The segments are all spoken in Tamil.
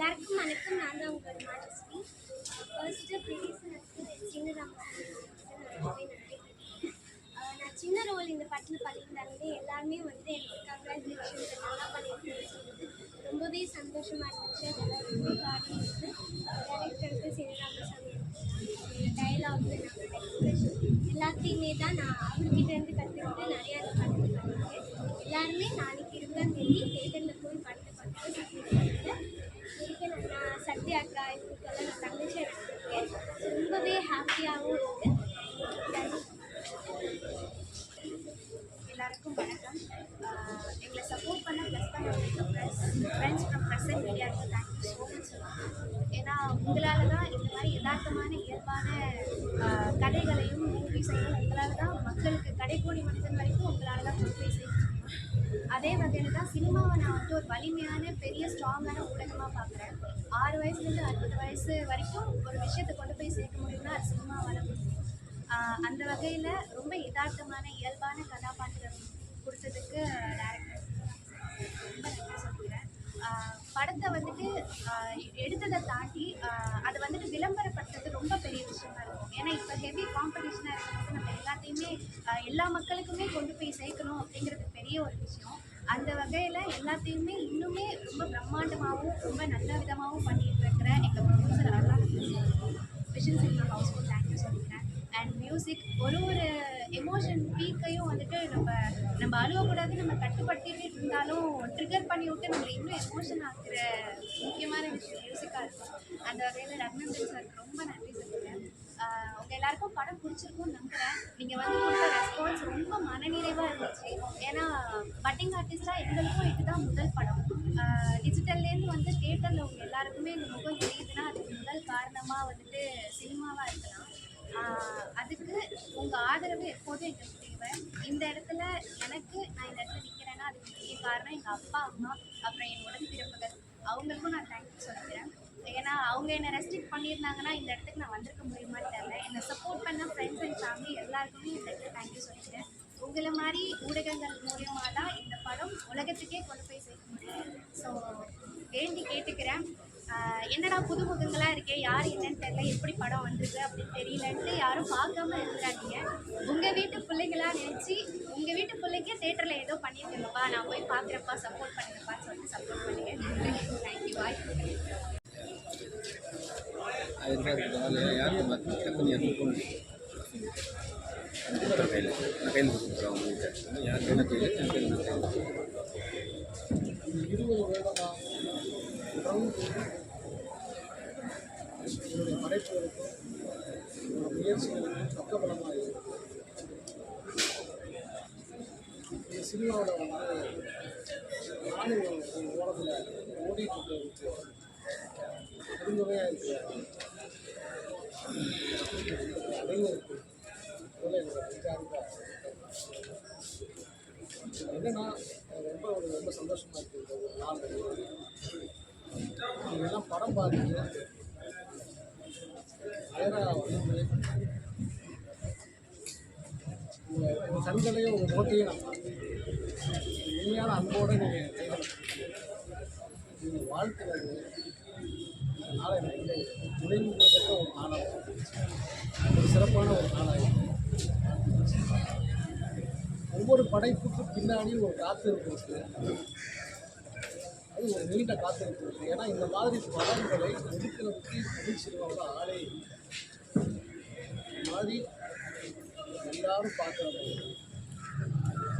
எல்லாருக்கும் வணக்கம். நான் தான் உங்கள் மாஜஸ்வி ஃபர்ஸ்ட்டு ப்ரொடியூசருக்கு எனக்கு சின்ன ராமசாமி நான் சின்ன ரோல் இந்த படத்தில் பண்ணியிருந்தாலுமே எல்லாருமே வந்து எனக்கு கங்க்ராச்சுலேஷன் நல்லா பண்ணியிருக்கேன்னு சொல்லிட்டு ரொம்பவே சந்தோஷமாக இருந்துச்சு. அதெல்லாம் ரொம்ப காரணம் வந்து டேரக்டருக்கு சின்னராமசாமி டைலாக் எக்ஸ்பிரஷன் எல்லாத்தையுமே தான் நான் அவர்கிட்ட இருந்து கற்றுக்கிட்டு நிறையா இது படத்தில் பண்ணியிருக்கேன் எல்லாருமே நாளைக்கு இருந்தால் தேதி தேட்டரில் ப்ரெசன்ட் தேங்க்யூ ஸோ மச் ஏன்னா உங்களால் தான் இந்த மாதிரி யதார்த்தமான இயல்பான கதைகளையும் மூவிஸையும் உங்களால் தான் மக்களுக்கு கடைக்கோடி மனிதன் வரைக்கும் உங்களால் தான் கொண்டு போய் சேர்க்க முடியும். அதே வகையில் தான் சினிமாவை நான் வந்து ஒரு வலிமையான பெரிய ஸ்ட்ராங்கான ஊடகமாக பார்க்குறேன். ஆறு வயசுலேருந்து அறுபது வயசு வரைக்கும் ஒரு விஷயத்தை கொண்டு போய் சேர்க்க முடியும்னா அது சினிமாவால் முடியும். அந்த வகையில் ரொம்ப யதார்த்தமான இயல்பான கதாபாத்திரம் கொடுத்ததுக்கு டேரக்டர் ரொம்ப நன்றி சொல்கிறேன் படத்தை வந்துட்டு எடுத்ததை தாண்டி அதை வந்துட்டு விளம்பரப்படுத்துறது ரொம்ப பெரிய விஷயமா இருக்கும். ஏன்னா இப்போ ஹெவி காம்படிஷனாக இருக்கிறது நம்ம எல்லாத்தையுமே எல்லா மக்களுக்குமே கொண்டு போய் சேர்க்கணும் அப்படிங்கிறது பெரிய ஒரு விஷயம். அந்த வகையில் எல்லாத்தையுமே இன்னுமே ரொம்ப பிரம்மாண்டமாகவும் ரொம்ப நல்ல விதமாகவும் பண்ணிட்டு இருக்கிற எங்கள் producer Aruna Vision Cinema housefull thank you சொல்லிக்கிறேன். அண்ட் மியூசிக் ஒரு ஒரு எமோஷன் பீக்கையும் வந்துட்டு நம்ம நம்ம அழுவக்கூடாது நம்ம கட்டுப்படுத்திட்டு இருந்தாலும் ட்ரிகர் பண்ணி விட்டு நம்ம இன்னும் எமோஷன் ஆகிற முக்கியமான விஷயம் மியூசிக்காக இருக்கும். அந்த வகையில் ரத்னந்தன் சாருக்கு ரொம்ப நன்றி சொல்கிறேன் உங்கள் எல்லாருக்கும் படம் பிடிச்சிருக்கும்னு நம்புகிறேன் நீங்கள் வந்து கொடுத்த ரெஸ்பான்ஸ் ரொம்ப மனநிறைவாக இருந்துச்சு. ஏன்னா பட்டிங் ஆர்டிஸ்டாக எங்களுக்கும் இதுதான் முதல் படம். டிஜிட்டல்லேருந்து வந்து தேட்டரில் உங்கள் எல்லாருக்குமே இந்த முகம் தெரியுதுன்னா அதுக்கு முதல் காரணமாக வந்துட்டு சினிமாவாக இருக்கலாம். அதுக்கு உங்கள் ஆதரவு எப்போதும் எங்களுக்கு தேவை. இந்த இடத்துல காரணம் எங்கள் அப்பா அம்மா அப்புறம் என் உடன்பிறப்புகள். அவங்களுக்கும் நான் தேங்க்யூ சொல்லிக்கிறேன். ஏன்னா அவங்க என்னை ரெஸ்ட்ரிக்ட் பண்ணியிருந்தாங்கன்னா இந்த இடத்துக்கு நான் வந்திருக்க முடியுமான்னு தெரியல. என்னை சப்போர்ட் பண்ண ஃப்ரெண்ட்ஸ் அண்ட் ஃபேமிலி எல்லாருக்குமே இந்த இடத்துல தேங்க்யூ சொல்லிக்கிறேன். உங்களை மாதிரி ஊடகங்கள் மூலியமாக தான் இந்த படம் உலகத்துக்கே கொண்டு போய் சேர்க்க முடியும். ஸோ வேண்டி கேட்டுக்கிறேன். என்னடா புது முகங்களாக இருக்கே? யார் என்னன்னு தெரியல. எப்படி படம் வந்திருக்கு அப்படின்னு தெரியலன்ட்டு யாரும் பார்க்காம இருக்கிறாங்க உங்கள் வீட்டு பிள்ளைங்களா நினச்சி உங்கள் வீட்டு பிள்ளைக்கே தேட்டரில் ஏதோ பண்ணியிருக்கேங்கப்பா. நான் போய் பார்க்குறப்பா சப்போர்ட் பண்ணுங்கப்பான்னு சொல்லிட்டு சப்போர்ட் பண்ணுங்க தேங்க்யூ பாய் இருக்கிறதுனால யாருக்கு கையில் கையில் யார் கையில் கையில்? இருபது வருடமாக தொடர்ந்து என்னுடைய படைப்புகளுக்கும் என்னோட முயற்சிகளுக்கும் பக்கபலமாக இருக்கு இந்த சினிமாவில் வந்து நானும் ஒரு ஓரத்தில் ஓடிட்டு இருக்கிறதுக்கு பெருந்தொகையாக இருக்கிற அனைவருக்கு முதல்ல என்னோட விசாரிக்க என்னன்னா எனக்கு ரொம்ப ஒரு ரொம்ப சந்தோஷமாக இருக்குது இந்த ஒரு நாள் நீங்க படம் பார்த்து நேராக வந்து உங்க உங்க கண்களையும் உங்க முகத்தையும் நான் பார்த்தேன் உண்மையான அன்போடு நீங்கள் கைகள் நீங்கள் வாழ்த்துறது இந்த எனக்கு வந்து ஒரு நாளாக ஒரு சிறப்பான ஒரு நாளாக ஒவ்வொரு படைப்புக்கு பின்னாடி ஒரு காத்திருப்பு இருக்கு அது ஒரு நீண்ட காத்திருப்பு இருக்கு ஏன்னா இந்த மாதிரி படங்களை ஒதுக்கிறதுக்கு தமிழ் சினிமாவில் ஆளே இந்த மாதிரி எல்லாரும் பார்க்குற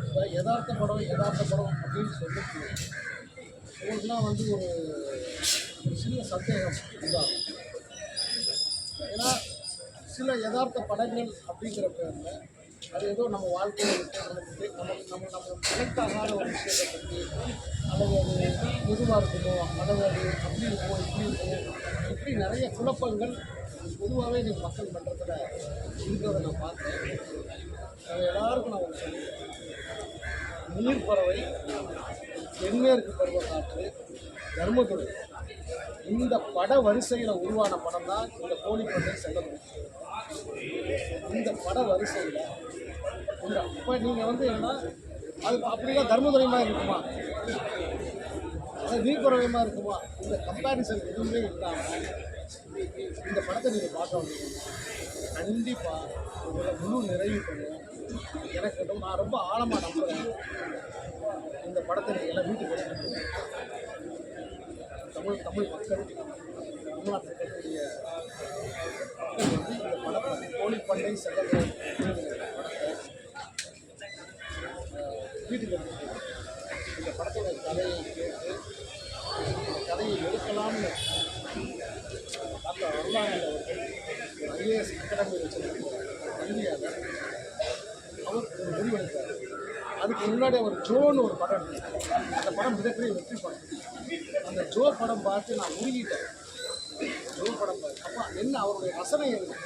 இப்போ யதார்த்த படம் யதார்த்த படம் அப்படின்னு சொல்லிட்டு உங்களுக்குலாம் வந்து ஒரு ஒரு சின்ன சந்தேகம் உண்டாகும் ஏன்னா சில யதார்த்த படங்கள் அப்படிங்கிற பேரில் அது ஏதோ நம்ம வாழ்க்கையில் விட்டு நமக்கு நமக்கு நம்ம நம்ம கனெக்ட் ஆகாத ஒரு விஷயத்தை பற்றி அல்லது அது எதுவாக இருக்குமோ அல்லது அது அப்படி இருக்குமோ இப்படி இருக்குமோ இப்படி நிறைய குழப்பங்கள் பொதுவாகவே நீங்கள் மக்கள் மன்றத்தில் இருக்கிறத நான் பார்த்தேன் அது எல்லாருக்கும் நான் ஒன்று சொல்லுவேன் நீர் பறவை தென்மேற்கு பருவக்காற்று தர்மதுரை இந்த பட வரிசையில் உருவான படம் தான் இந்த கோழிப்பட்டை முடியும் இந்த பட வரிசையில் இப்போ நீங்கள் வந்து என்னன்னா அது அப்படிலாம் தர்மதுரை இருக்குமா? அது நீக்குறவயமாக இருக்குமா? இந்த கம்பேரிசன் எதுவுமே இல்லாமல் இந்த படத்தை நீங்கள் பார்க்க முடியும் கண்டிப்பாக உங்களை முழு நிறைவு பண்ணும் எனக்கு ரொம்ப- நான் ரொம்ப ஆழமாக நம்புகிறேன் இந்த படத்தை நீங்கள் எல்லாம் வீட்டுக்கு எடுத்துட்டு தமிழ் தமிழ் மக்கள் தமிழ்நாட்டில் இருக்கக்கூடிய மக்கள் வந்து இந்த படத்தை கோழிப்பண்ணை செகண்ட் வீட்டுக்கு இந்த படத்தோட கதையை கேட்டு இந்த கதையை எடுக்கலாம்னு டாக்டர் அருணானந்த் அவர்கள் ஐஏஎஸ் அகாடமி வச்சிருக்கிற கல்வியாக அவர் ஒரு முடிவெடுத்தார். அதுக்கு முன்னாடி அவர் ஜோன்னு ஒரு படம் அந்த படம் மிகப்பெரிய வெற்றி படம். அந்த ஜோ படம் பார்த்து நான் உருகிட்டேன் ஜோ படம் பார்த்து. அப்போ என்ன அவருடைய ரசனை என்ன?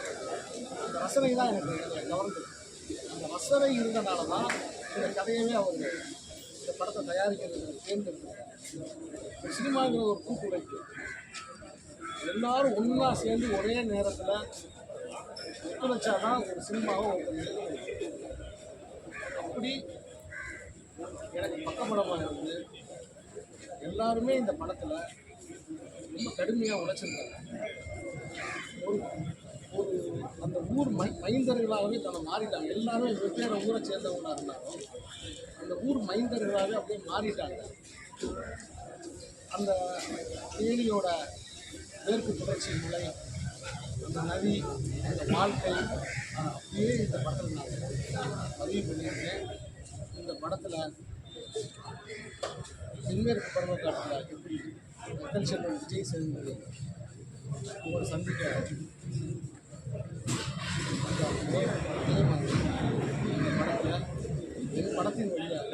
அந்த ரசனை தான் எனக்கு என்னை கவர்ந்தது. அந்த ரசனை இருந்தனால தான் இந்த கதையவே அவர் இந்த படத்தை தயாரிக்கிறது தேர்ந்தெடுத்தார் சினிமாங்கிற ஒரு கூட்டுழைப்பு எல்லாரும் ஒன்றா சேர்ந்து ஒரே நேரத்தில் ஒத்துழைச்சாதான் ஒரு சினிமாவை அப்படி எனக்கு பக்கப்படமாக இருந்து எல்லாருமே இந்த படத்தில் ரொம்ப கடுமையாக உழைச்சிருந்தாங்க ஒரு ஒரு அந்த ஊர் மை மைந்தர்களாகவே தன்னை மாறிட்டாங்க. எல்லாரும் வெவ்வேறு ஊரை சேர்ந்தவங்களாக இருந்தாலும் அந்த ஊர் மைந்தர்களாகவே அப்படியே மாறிட்டாங்க. அந்த தேனியோட மேற்கு தொடர்ச்சி முறை அந்த நதி அந்த வாழ்க்கை அப்படியே இந்த படத்தில் நான் பதிவு பண்ணியிருக்கேன். இந்த படத்தில் தென்மேற்கு பருவக்காட்டில் எப்படி மக்கள் செல்வன் விஜய் சேதுபதி உங்களை சந்திக்க அதே அதே மாதிரி இந்த படத்தில் என் படத்தின் வழியாக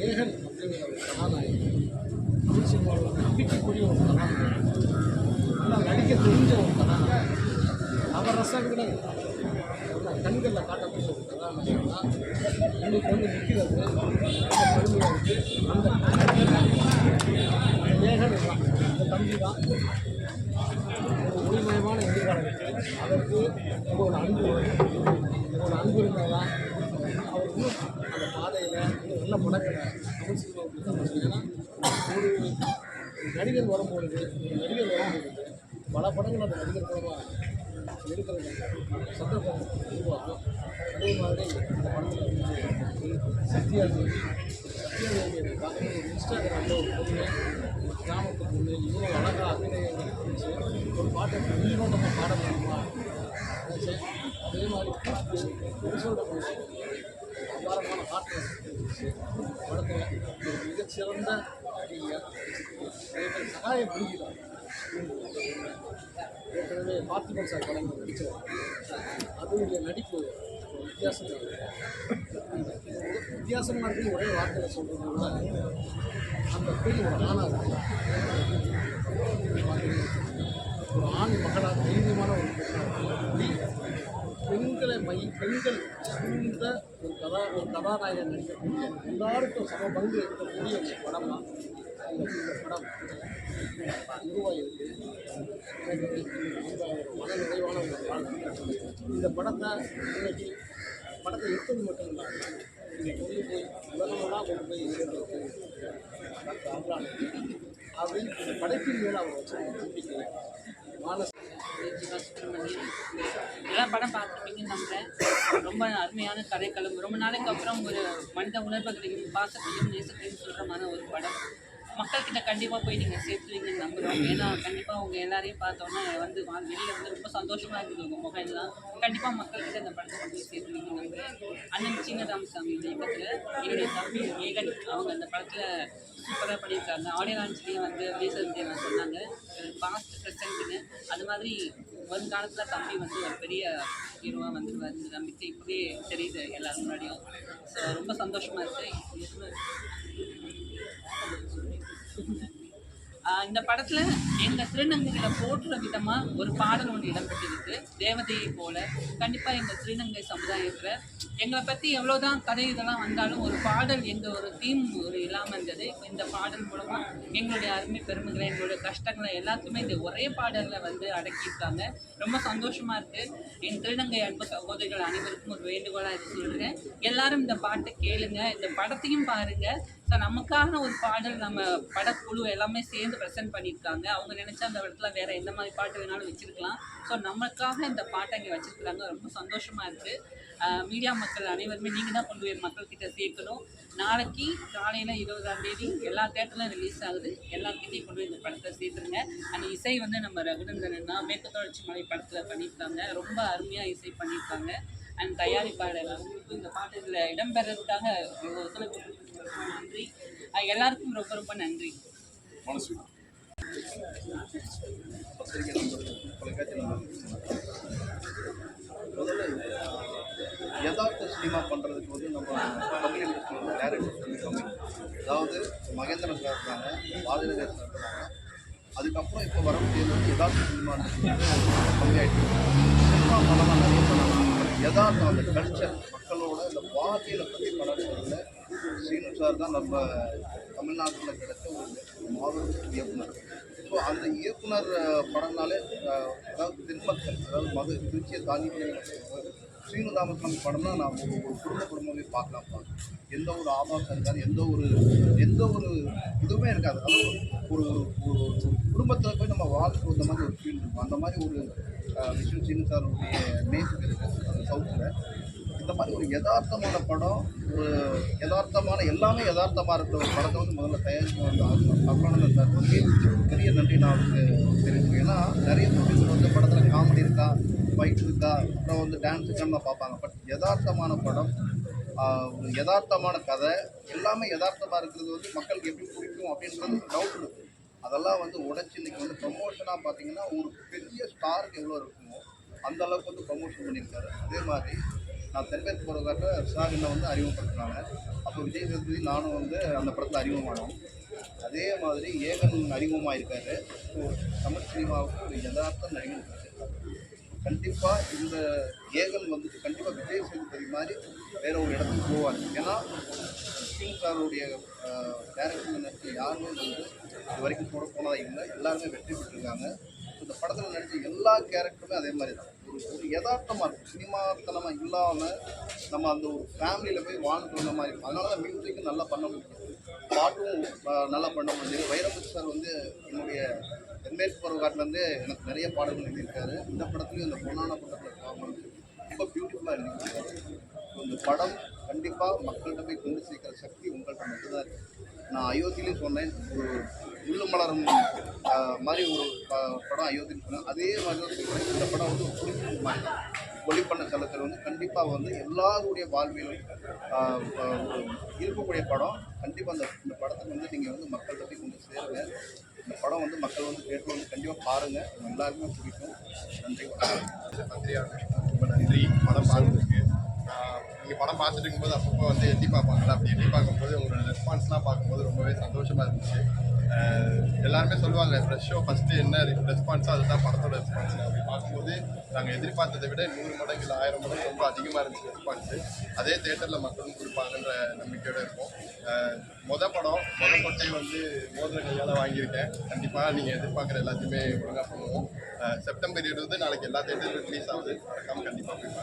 லேகன் அப்படிங்கிற ஒரு கதாநாயகன் தமிழ் சினிமாவில் நம்பிக்கைக்குரிய ஒரு கதாநாயகன் நல்லா நடிக்க தெரிஞ்ச ஒரு கதாநாயகன் அவர் ரசங்களை கண்களில் காட்டக்கூடிய ஒரு கதாநாயகன் தான் இன்னைக்கு வந்து நிற்கிறது ரொம்ப பெருமையாக இருக்குது அந்த அந்த லேகன் தான் அந்த தம்பி தான் ஒரு ஒளிமயமான எதிர்காலத்துக்கு அதற்கு ஒரு அன்பு ஒரு அன்பு இருந்தால் தான் அவர் அந்த பாதையில் நல்ல படங்களை தமிழ் சினிமாவுக்கு ஏன்னா ஒரு நடிகர் வரும்பொழுது ஒரு நடிகர் வரும்பொழுது பல படங்கள் அந்த நடிகர் மூலமாக இருக்கிறது சந்தர்ப்பம் உருவாகும் அதே மாதிரி இந்த படத்தில் சத்யா இன்ஸ்டாகிராமில் ஒரு பொண்ணு ஒரு கிராமத்து பொண்ணு இவ்வளோ அழகாக அபிநயங்கள் இருந்துச்சு. ஒரு பாட்டை நீங்களும் பாட முடியுமா அதே மாதிரி கூத்து பொண்ணு அபாரமான ஆற்றல் இருந்துச்சு படத்தில் ஒரு மிகச்சிறந்த நடிகர் அதே சகாய ஏற்கனவே பார்த்திபன் சார் படங்கள் நடித்தவர். அதனுடைய நடிப்பு வித்தியாசமாக இருக்கும் ஒரு வித்தியாசமாக இருக்குன்னு ஒரே வார்த்தையில் சொல்கிறதுனால அந்த பெண் ஒரு ஆணாக இருக்கு. ஒரு ஆண் மகளாக தைரியமான ஒரு பெண்களை மை பெண்கள் சூழ்ந்த ஒரு கதா ஒரு கதாநாயகன் நடிக்கக்கூடிய எல்லாருக்கும் சம பங்கு இருக்கக்கூடிய ஒரு படம் தான் இந்த படம். உருவாகியிருக்கு. எனக்கு மன நிறைவான ஒரு வாழ்க்கை இந்த படத்தை இன்னைக்கு படத்தை எடுத்தது மட்டும் இல்லாமல் இங்கே கொண்டு போய் உலகமெல்லாம் கொண்டு போய் இருக்கிறது அப்படின்னு இந்த படைப்பின் மேலே அவர் நம்பிக்கை. எல்லாம் படம் பார்த்துருப்பீங்கன்னு நம்புறேன். ரொம்ப அருமையான கதைக்களம். ரொம்ப நாளைக்கு அப்புறம் ஒரு மனித உணர்வுகளையும் பாசத்தையும் நேசத்தையும் சொல்கிற மாதிரி ஒரு படம். மக்கள்கிட்ட கண்டிப்பாக போய் நீங்கள் சேர்த்துவீங்கன்னு நம்புகிறோம் ஏன்னா கண்டிப்பாக உங்கள் எல்லாரையும் பார்த்தோன்னா வந்து வா- வந்து ரொம்ப சந்தோஷமாக இருக்குது உங்கள் முகம் கண்டிப்பாக மக்கள்கிட்ட இந்த படத்தை கொண்டு போய் சேர்த்துவீங்கன்னு நம்புகிறேன் அண்ணன் சின்ன ராமசாமி இயக்கத்தில் என்னுடைய தம்பி ஏகன் அவங்க அந்த படத்தில் சூப்பராக பண்ணியிருக்காங்க. ஆடியோ லான்ச்லேயே வந்து பேசுறது நான் சொன்னாங்க. பாஸ்ட் ப்ரெசென்ட்டுன்னு அது மாதிரி வருங்காலத்தில் தம்பி வந்து ஒரு பெரிய ஹீரோவாக வந்துடுவார் இந்த நம்பிக்கை இப்படியே தெரியுது எல்லாரும் முன்னாடியும். ஸோ ரொம்ப சந்தோஷமாக இருக்குது ஆஹ் இந்த படத்துல எங்க திருநங்கைகளை போற்றுற விதமா ஒரு பாடல் ஒன்று இடம்பெற்றிருக்கு. தேவதையை போல. கண்டிப்பா எங்க திருநங்கை சமுதாயத்துல எங்களை பத்தி எவ்வளவுதான் கதை இதெல்லாம் வந்தாலும் ஒரு பாடல் எந்த ஒரு தீம் ஒரு இல்லாம இருந்தது. இந்த பாடல் மூலமா எங்களுடைய அருமை பெருமைகளை எங்களுடைய கஷ்டங்களை எல்லாத்தையுமே இந்த ஒரே பாடல்ல வந்து அடக்கியிருக்காங்க. ரொம்ப சந்தோஷமா இருக்கு. என் திருநங்கை அன்பு சகோதரிகள் அனைவருக்கும் ஒரு வேண்டுகோளா இது சொல்றேன். எல்லாரும் இந்த பாட்டை கேளுங்க. இந்த படத்தையும் பாருங்க. ஸோ நமக்கான ஒரு பாடல் நம்ம படக்குழு எல்லாமே சேர்ந்து ப்ரெசென்ட் பண்ணியிருக்காங்க. அவங்க நினச்சா அந்த இடத்துல வேறு எந்த மாதிரி பாட்டு வேணாலும் வச்சிருக்கலாம். ஸோ நமக்காக இந்த பாட்டை இங்கே வச்சுருக்குறாங்க. ரொம்ப சந்தோஷமாக இருக்குது மீடியா மக்கள் அனைவருமே நீங்கள் தான் கொண்டு போய் மக்கள்கிட்ட சேர்க்கணும். நாளைக்கு காலையில் இருபதாம் தேதி எல்லா தேட்டர்லாம் ரிலீஸ் ஆகுது. எல்லாருக்கிட்டையும் கொண்டு போய் இந்த படத்தை சேர்த்துருங்க. அந்த இசை வந்து நம்ம ரகுநந்தன் தான் மேற்கு தொடர்ச்சி மலை படத்தில் பண்ணியிருக்காங்க. ரொம்ப அருமையாக இசை பண்ணியிருக்காங்க. அண்ட் தயாரிப்பாளர் இந்த பாட்டு இதில் இடம்பெறதுக்காக இவ்வளவு ஒத்துழைப்பு ரொம்ப நன்றி. எல்லாருக்கும் ரொம்ப ரொம்ப நன்றி. யதார்த்த சினிமா பண்ணுறதுக்கு வந்து நம்ம இண்டஸ்ட்ரி வந்து டேரக்டர் வந்து கம்மி அதாவது மகேந்திரன் சார் இருக்காங்க பாரதிராஜன் சார் இருக்காங்க. அதுக்கப்புறம் இப்போ வர முடியாது வந்து யதார்த்த சினிமா வந்து கம்மியாயிட்டு சினிமா படமாக நிறைய பண்ணலாம். யதார்த்தம் அந்த கல்ச்சர் மக்களோட இந்த வாழ்க்கையில பற்றி படம் சீனு சார் தான் நம்ம தமிழ்நாட்டில் கிடைச்ச ஒரு மாபெரும் இயக்குனர். ஸோ அந்த இயக்குனர் படம்னாலே அதாவது திருமக்கள் அதாவது மது திருச்சியை தாண்டி ஸ்ரீனு ராமசாமி படம்னா நாம் ஒரு குடும்ப குடும்பமே பார்க்கலாம். எந்த ஒரு ஆபாசம் இருக்காது எந்த ஒரு எந்த ஒரு இதுவுமே இருக்காது. அதாவது ஒரு ஒரு ஒரு குடும்பத்தில் போய் நம்ம வாழ்க்கை வந்த மாதிரி ஒரு ஃபீல் இருக்கும். அந்த மாதிரி ஒரு விஷயம் சீனு சாருடைய நேசம் இருக்குது அந்த சவுத்தில். அந்த மாதிரி ஒரு யதார்த்தமான படம் ஒரு யதார்த்தமான எல்லாமே யதார்த்தமாக இருக்கிற ஒரு படத்தை வந்து முதல்ல தயாரிக்க வந்து அருணானந்தன் சார். வந்து பெரிய நன்றி நான் அவருக்கு தெரிவிச்சுக்கிறேன் ஏன்னா நிறைய தொழில் வந்து படத்தில் காமெடி இருக்கா ஃபைட் இருக்கா அப்புறம் வந்து டான்ஸ் இருக்கான்னு பார்ப்பாங்க. பட் யதார்த்தமான படம் ஒரு யதார்த்தமான கதை எல்லாமே யதார்த்தமாக இருக்கிறது வந்து மக்களுக்கு எப்படி பிடிக்கும் அப்படின்றது டவுட் இருக்குது அதெல்லாம் வந்து உடச்சி இன்னைக்கு வந்து ப்ரொமோஷனாக பார்த்தீங்கன்னா ஒரு பெரிய ஸ்டாருக்கு எவ்வளோ இருக்குமோ அந்த அளவுக்கு வந்து ப்ரமோஷன் பண்ணியிருக்காரு. அதே மாதிரி நான் தென்மேற்கு போகிறதாக்க சார் வந்து அறிமுகப்படுத்தினாங்க அப்போ விஜய் சேதுபதி நானும் வந்து அந்த படத்தில் அறிமுகமானோம். அதே மாதிரி ஏகன் அறிமுகமாக இருக்காரு ஸோ தமிழ் சினிமாவுக்கு ஒரு யதார்த்த நடிகன் கண்டிப்பாக இந்த ஏகன் வந்துட்டு கண்டிப்பாக விஜய் சேதுபதி மாதிரி வேற ஒரு இடத்துக்கு போவார். ஏன்னா கிங் சாருடைய டேரக்டர் நடிச்சு யாருமே வந்து இது வரைக்கும் கூட போனதாக இல்லை. எல்லாருமே வெற்றி பெற்றிருக்காங்க. இந்த படத்தில் நடித்த எல்லா கேரக்டருமே அதே மாதிரி தான் ஒரு ஒரு யதார்த்தமாக இருக்கும் சினிமாத்தனமாக இல்லாமல் நம்ம அந்த ஒரு ஃபேமிலியில் போய் வாழ்ந்து வந்த மாதிரி இருக்கும். அதனால தான் மியூசிக்கும் நல்லா பண்ண முடியும். பாட்டும் நல்லா பண்ண முடியும். வைரமுத்து சார் வந்து என்னுடைய எம்எஸ் பருவகாட்டிலேருந்து எனக்கு நிறைய பாடல்கள் எழுதியிருக்காரு. இந்த படத்துலையும் இந்த பொன்னான படத்தில் பாவம் ரொம்ப பியூட்டிஃபுல்லாக எழுதியிருக்காரு. இந்த படம் கண்டிப்பாக மக்கள்கிட்ட போய் கொண்டு சேர்க்கிற சக்தி உங்கள்கிட்ட மட்டும்தான் இருக்குது நான் அயோத்தியிலையும் சொன்னேன் ஒரு முள்ளு மலரும் மாதிரி ஒரு படம் அயோத்தின்னு சொன்னேன் அதே மாதிரி இந்த படம் வந்து ஒரு மாதிரி தான் ஒளிப்பண்ண செலுத்தல் வந்து கண்டிப்பாக வந்து எல்லாருடைய வாழ்வியலும் இருக்கக்கூடிய படம். கண்டிப்பாக அந்த இந்த படத்துக்கு வந்து நீங்கள் வந்து மக்கள்கிட்ட போய் கொண்டு சேருங்க. இந்த படம் வந்து மக்கள் வந்து தேட்டர் வந்து கண்டிப்பாக பாருங்கள் எல்லாருக்குமே பிடிக்கும். நன்றி ரொம்ப நன்றி. படம் பார்த்துருக்கு நீங்கள் படம் பார்த்துட்டு இருக்கும்போது அப்பப்போ வந்து எட்டி பார்ப்பாங்களா? அப்படி எட்டி பார்க்கும்போது உங்களோட ரெஸ்பான்ஸ்லாம் பார்க்கும்போது ரொம்பவே சந்தோஷமாக இருந்துச்சு. எல்லாருமே சொல்லுவாங்க ஃப்ரெஷ் ஷோ ஃபஸ்ட்டு என்ன? ரெஸ்பான்ஸோ அதுதான் படத்தோட ரெஸ்பான்ஸ் அப்படி பார்க்கும்போது நாங்கள் எதிர்பார்த்ததை விட நூறு மடங்கு இல்லை ஆயிரம் மடங்கு ரொம்ப அதிகமாக இருந்துச்சு ரெஸ்பான்ஸு அதே தேட்டரில் மக்களும் கொடுப்பாங்கன்ற நம்பிக்கையோடு இருக்கும் மொதல் படம் மொதல் கொட்டையும் வந்து மோதிர கையால் வாங்கியிருக்கேன். கண்டிப்பாக நீங்கள் எதிர்பார்க்குற எல்லாத்தையுமே ஒழுங்காக பண்ணுவோம். செப்டம்பர் இருபது நாளைக்கு எல்லா தேட்டரும் ரிலீஸ் ஆகுது. மறக்காமல் கண்டிப்பாக போய்